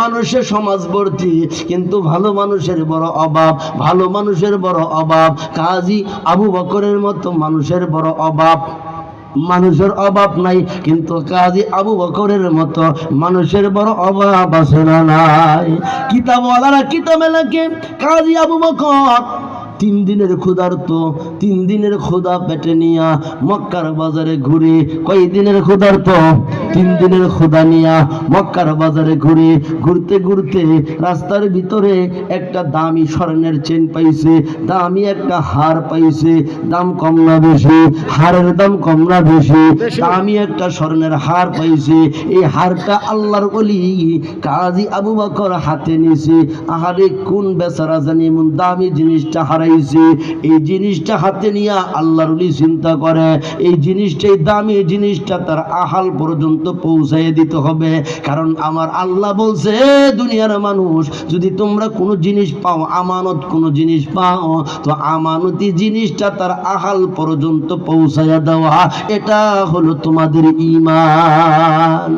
মানুষের সমাজ ভর্তি কিন্তু ভালো মানুষের বড় অভাব, ভালো মানুষের বড় অভাব, কাজী আবু বকরের মতো মানুষের বড় অভাব, মানুষের অভাব নাই, কিন্তু কাজী আবু বকরের মতো মানুষের বড় অভাব আছে না নাই। কিতাব এলাকে কাজী আবু বকর, তিন দিনের ক্ষুধার্ত, তিন দিনের ক্ষুধা পেটে নিয়া মক্কার বাজারে ঘুরে কয় দিনের ক্ষুধার্ত? তিন দিনের ক্ষুধা নিয়া মক্কার বাজারে ঘুরে ঘুরতে ঘুরতে রাস্তার ভিতরে একটা দামি স্বর্ণের চেন পাইছে দামি একটা হার পাইছে দাম কম না বেশি হারের দাম কম না বেশি দামি একটা স্বর্ণের হার পাইছে। এই হারটা আল্লাহর বলি কাজী আবু বকর হাতে নিছে। আহারে কোন বেচারা জানি এমন দামি জিনিসটা হারাইছে? এই জিনিসটা হাতে নিয়ে আল্লাহর চিন্তা করে। এই জিনিসটাই দামি জিনিসটা তার আহাল পর্যন্ত পৌঁছাই দিতে হবে। কারণ আমার আল্লাহ বলছে দুনিয়ার মানুষ, যদি তোমরা কোনো জিনিস পাও, আমানত কোনো জিনিস পাও, তো আমানতি জিনিসটা তার আহাল পর্যন্ত পৌঁছাইয়া দেওয়া, এটা হলো তোমাদের ইমান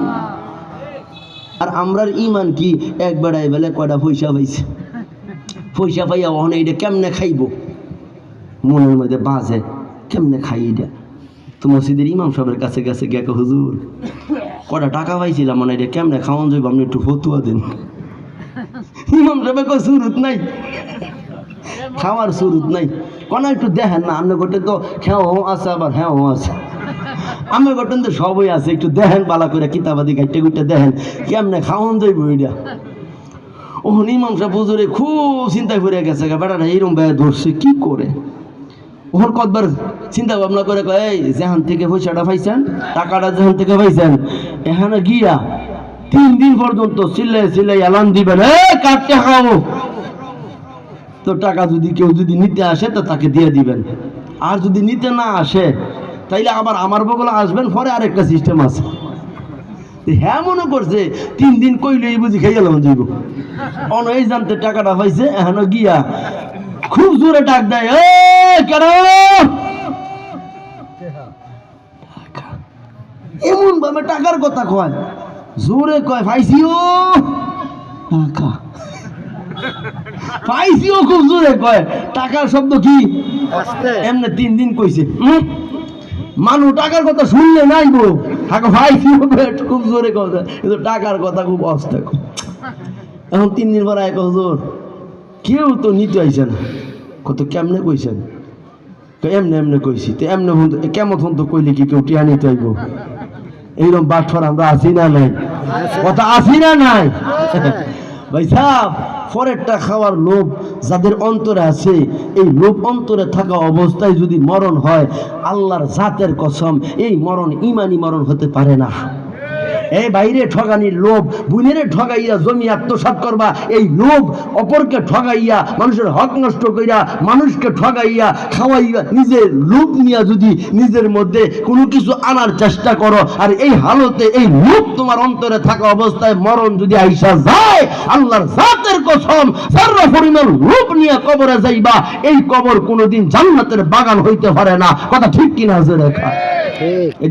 আর আমরার ইমান কি? এক বেড়ায় বেলে কয়টা পয়সা পাইছে? পয়সা পাইয়া এটা কেমনে খাইব? মনের মধ্যে বাজে, কেমনে খাই এটা? তো মসজিদের ইমাম সাহেবের কাছে গেছে গেকে হুজুর কটা টাকা পাইছিলাম মানে এটা কেমনে খাওয়ান যাইব? আপনি একটু ফতুয়া দেন। ইমাম সাহেব কয়, সুরুত নাই, খাওয়ার সুরুত নাই। কোনো একটু দেখেন না আপনার গোটে তো হ্যাঁ আছে, আবার হ্যাঁ আছে। আমার গঠন তো সবই আছে, একটু দেখেন পালা করে কিতাবাদি গাইটে গুইটে দেখেন, কেমনে খাওয়ান যাইব এটা। ও সাহেব হুজুরে খুব চিন্তায় পড়ে গেছে বেটাটা এইরকম ব্যয় ধরছে, কি করে? ওর কতবার চিন্তা ভাবনা করে কয়, এই যেখান থেকে পয়সাটা পাইছেন, টাকাটা যেখান থেকে পাইছেন এখানে গিয়া তিন দিন পর্যন্ত চিল্লাই চিল্লাই এলান দিবেন, এ কাটতে খাব তো টাকা যদি কেউ যদি নিতে আসে, তো তাকে দিয়ে দিবেন। আর যদি নিতে না আসে, তাইলে আবার আমার বগলে আসবেন, পরে আরেকটা সিস্টেম আছে। হ্যাঁ মনে করছে তিন দিন কইলেই বুঝি খাই গেলাম যাইব অন এই জানতে টাকাটা পাইছে এখনও গিয়া খুব জোরে ডাক দেয় কেন? এমন ভাবে টাকার কথা কয় জোরে কয় পাইছিও? টাকা। পাইছিও খুব জোরে কয় টাকার শব্দ কি? এমনি তিন দিন কইছে? মানুষ টাকার কথা শুনলে নাই গো হাকে পাইছিও কয়, খুব জোরে কথা কিন্তু টাকার কথা খুব অবস্থা এখন তিন দিন পর এক হুজুর কেউ তো নিতে আইছে না। কত কেমনে কইছেন? তো এমনে এমনে কইছি? তো এমনে কেমন হন তো কইলে কি কেউ টিয়া নিতে আইব? এইরকম বাটফর আমরা আসি না নাই। কথা আসি না নাই। ভাই সাহ ফরেরটা খাওয়ার লোভ যাদের অন্তরে আছে, এই লোভ অন্তরে থাকা অবস্থায় যদি মরণ হয়, আল্লাহর জাতের কসম, এই মরণ ইমানি মরণ হতে পারে না। এই বাইরে ঠগানির লোভ বুনেরে ঠগাইয়া জমি আত্মসাৎ করবা এই লোভ অপরকে ঠগাইয়া মানুষের হক নষ্ট কইরা মানুষকে ঠগাইয়া খাওয়াইয়া নিজের লোভ নিয়া যদি নিজের মধ্যে কোনো কিছু আনার চেষ্টা করো আর এই হালতে এই লোভ তোমার অন্তরে থাকা অবস্থায় মরণ যদি আইসা যায় আল্লাহর জাতের কসম সারা পরিমাণ লোভ নিয়ে কবরে যাইবা এই কবর কোনোদিন জান্নাতের বাগান হইতে পারে না। কথা ঠিক কিনা আছে রেখা এই